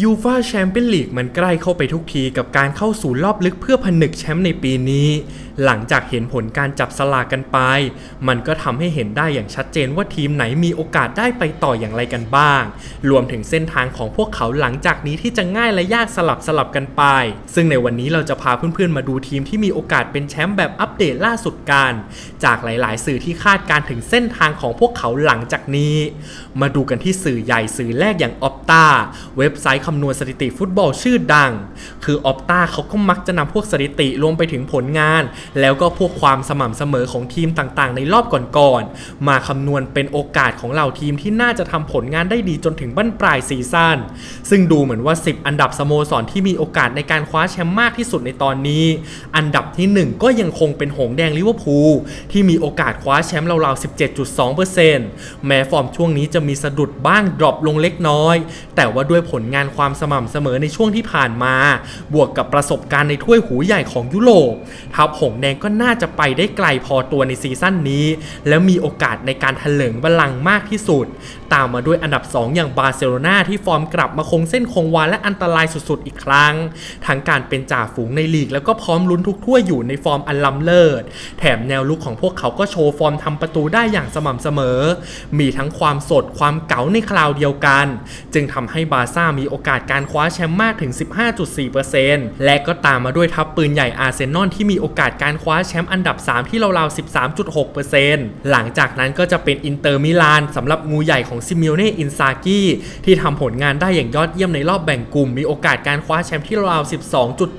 ยูฟาแชมเปี้ยนลีกมันใกล้เข้าไปทุกทีกับการเข้าสู่รอบลึกเพื่อผนึกแชมป์ในปีนี้ หลังจากเห็นผลการจับสลากกันไป มันก็ทำให้เห็นได้อย่างชัดเจนว่าทีมไหนมีโอกาสได้ไปต่ออย่างไรกันบ้าง รวมถึงเส้นทางของพวกเขาหลังจากนี้ที่จะง่ายและยากสลับสลับกันไป ซึ่งในวันนี้เราจะพาเพื่อนๆมาดูทีมที่มีโอกาสเป็นแชมป์แบบอัปเดตล่าสุดกัน จากหลาย ๆ สื่อที่คาดการถึงเส้นทางของพวกเขาหลังจากนี้ มาดูกันที่สื่อใหญ่สื่อแรกอย่างออปตาเว็บไซต์คำนวณสถิติฟุตบอลชื่อดัง คือออปตาเขาก็มักจะนำพวกสถิติรวมไปถึงผลงาน แล้วก็พวกความสม่ำเสมอของทีมต่างๆ ในรอบก่อนๆมาคำนวณเป็นโอกาสของเหล่าทีมที่น่าจะทำผลงานได้ดีจนถึงบั้นปลายซีซั่นซึ่งดูเหมือนว่า 10 อันดับสโมสรที่มีโอกาสในการคว้าแชมป์มากที่สุดในตอนนี้ อันดับที่ 1 ก็ยังคงเป็นหงส์แดงลิเวอร์พูลที่มีโอกาสคว้าแชมป์ราวๆ17.2%แม้ฟอร์มช่วงนี้จะมีสะดุดบ้างดรอปลงเล็กน้อย แต่ว่าด้วยผลงานความสม่ำเสมอในช่วงที่ผ่านมา บวกกับประสบการณ์ในถ้วยหูใหญ่ของยุโรปทัพหงส์แดงก็น่าจะไปได้ไกลพอตัวในซีซั่นนี้ แล้วมีโอกาสในการถลิงบัลลังก์มากที่สุด ตามมาด้วยอันดับ 2 อย่างบาร์เซโลนาที่ฟอร์มกลับมาคงเส้นคงวาและอันตรายสุดๆ อีกครั้ง ทั้งการเป็นจ่าฝูงในลีก แล้วก็พร้อมลุ้นทุกถ้วยอยู่ในฟอร์มอันล้ำเลิศ แถมแนวลุกของพวกเขาก็โชว์ฟอร์มทำประตูได้อย่างสม่ำเสมอ มีทั้งความสดความเก๋าในคราวเดียวกัน จึงทำให้บาร์ซ่ามีโอกาสการคว้าแชมป์มากถึง 15.4%และก็ตามมาด้วยทัพปืนใหญ่อาร์เซนอลที่มีโอกาสการคว้าแชมป์อันดับ 3 ที่ราวๆ13.6%หลังจากนั้นก็จะเป็นอินเตอร์มิลานสำหรับงูใหญ่ของซิมิโอเน่อินซากิที่ทำผลงานได้อย่างยอดเยี่ยมในรอบแบ่งกลุ่ม มีโอกาสการคว้าแชมป์ที่ราว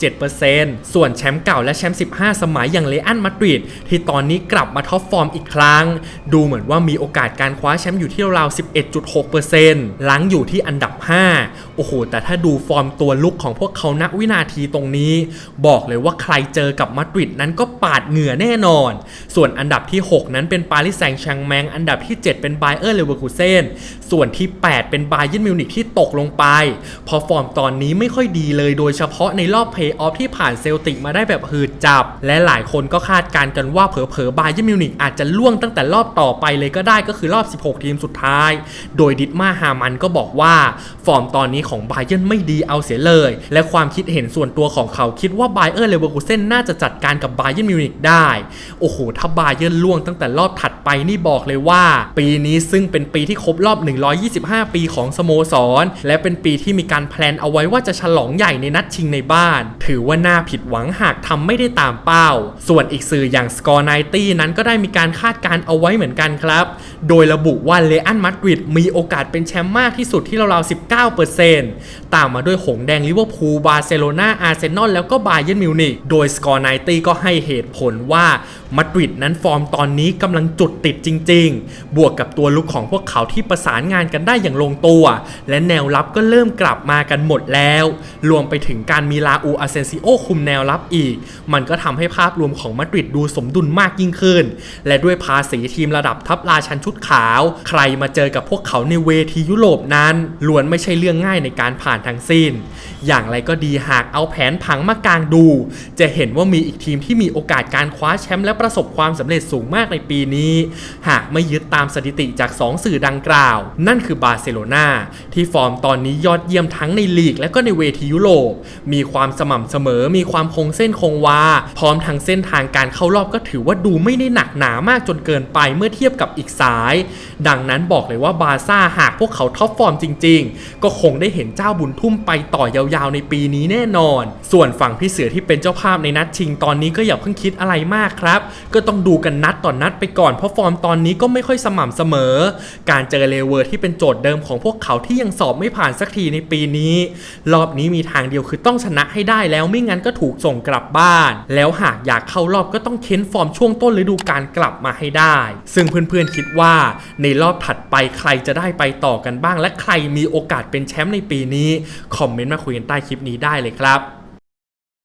12.7%ส่วนแชมป์เก่าและแชมป์15 สมัยอย่างเลอันมาดริดที่ตอนนี้กลับมาท็อปฟอร์มอีกครั้ง ดูเหมือนว่ามีโอกาสการคว้าแชมป์อยู่ที่ราว 11.6%หลังอยู่ที่อันดับ 5 โอ้โห แต่ถ้าดูฟอร์มตัวลุกของพวกเขาณวินาทีตรงนี้ บอกเลยว่าใครเจอกับมาดริดนั้นก็ปาดเหงื่อแน่นอน ส่วนอันดับที่ 6 นั้นเป็นปารีสแซงต์แชงแมง อันดับที่ 7 เป็นไบเออร์เลเวอร์คูเซนส่วนที่ 8 เป็นบาเยร์นมิวนิกที่ตกลงไป พอฟอร์มตอนนี้ไม่ค่อยดีเลยโดยเฉพาะในรอบเพย์ออฟที่ผ่านเซลติกมาได้แบบหืดจับ และหลายคนก็คาดการณ์กันว่าเผลอๆบาเยร์นมิวนิกอาจจะล่วงตั้งแต่รอบต่อไปเลยก็ได้ก็คือรอบ 16 ทีมสุดท้าย โดยดิดมาฮามันก็บอกว่า ฟอร์มตอนนี้ของบาเยร์นไม่ดีเอาเสียเลย และความคิดเห็นส่วนตัวของเขาคิดว่าไบเออร์เลเวอร์คูเซนน่าจะจัดการกับบาเยร์นมิวนิกได้ โอ้โห ถ้าบาเยร์นล่วงตั้งแต่รอบถัดไปนี่บอกเลยว่า ปีนี้ซึ่งเป็นปีที่ครบรอบ 125 ปีของสโมสร และเป็นปีที่มีการแพลนเอาไว้ว่าจะฉลองใหญ่ในนัดชิงในบ้าน ถือว่าน่าผิดหวังหากทำไม่ได้ตามเป้า ส่วนอีกสื่ออย่าง Score 90นั้นก็ได้มีการคาดการเอาไว้เหมือนกันครับ โดยระบุว่าเลอันมาดริดมีโอกาสเป็นแชมป์มากที่สุดที่ราวๆ19%ตามมาด้วยหงส์แดงลิเวอร์พูลบาร์เซโลนาอาร์เซนอลแล้วก็บาเยร์นมิวนิกโดย Score 90ก็ให้เหตุผลว่ามาดริดนั้นฟอร์มตอนนี้กำลังจุดติดจริง ๆ บวกกับตัวลุกของพวกเขาที่ประสานงานกันได้อย่างลงตัว และแนวรับก็เริ่มกลับมากันหมดแล้ว รวมไปถึงการมีลาอูอาเซนซิโอคุมแนวรับอีก มันก็ทำให้ภาพรวมของมาดริดดูสมดุลมากยิ่งขึ้น และด้วยภาษีทีมระดับทัพราชันชุดขาว ใครมาเจอกับพวกเขาในเวทียุโรปนั้นล้วนไม่ใช่เรื่องง่ายในการผ่านทั้งสิ้น อย่างไรก็ดีหากเอาแผนผังมากางดู จะเห็นว่ามีอีกทีมที่มีโอกาสการคว้าแชมป์และประสบความสำเร็จสูงมากในปีนี้ หากไม่ยึดตามสถิติจาก 2 สื่อดังกล่าวนั่นคือบาร์เซโลนาที่ฟอร์มตอนนี้ยอดเยี่ยมทั้งในลีก และก็ในเวทียุโรป มีความสม่ำเสมอ มีความคงเส้นคงวา พร้อมทั้งเส้นทางการเข้ารอบก็ถือว่าดูไม่ได้หนักหนามากจนเกินไปเมื่อเทียบกับอีกสาย ดังนั้นบอกเลยว่าบาร์ซ่าหากพวกเขาท็อปฟอร์มจริง ๆ ก็คงได้เห็นเจ้าบุญทุ่มไปต่อยาวๆในปีนี้แน่นอน ส่วนฝั่งพี่เสือที่เป็นเจ้าภาพในนัดชิงตอนนี้ก็อย่าเพิ่งคิดอะไรมากครับ ก็ต้องดูกันนัดต่อนนัดไปก่อนเพราะฟอร์มตอนนี้ก็ไม่ค่อยสม่ำเสมอ การเจอเลเวอร์ที่เป็นโจทย์เดิมของพวกเขาที่ยังสอบไม่ผ่านสักทีในปีนี้ รอบนี้มีทางเดียวคือต้องชนะให้ได้แล้วไม่งั้นก็ถูกส่งกลับบ้าน แล้วหากอยากเข้ารอบก็ต้องเค้นฟอร์มช่วงต้นฤดูกาลกลับมาให้ได้ ซึ่งเพื่อนๆคิดว่าในรอบถัดไปใครจะได้ไปต่อกันบ้าง และใครมีโอกาสเป็นแชมป์ในปีนี้ คอมเมนต์มาคุยกันใต้คลิปนี้ได้เลยครับ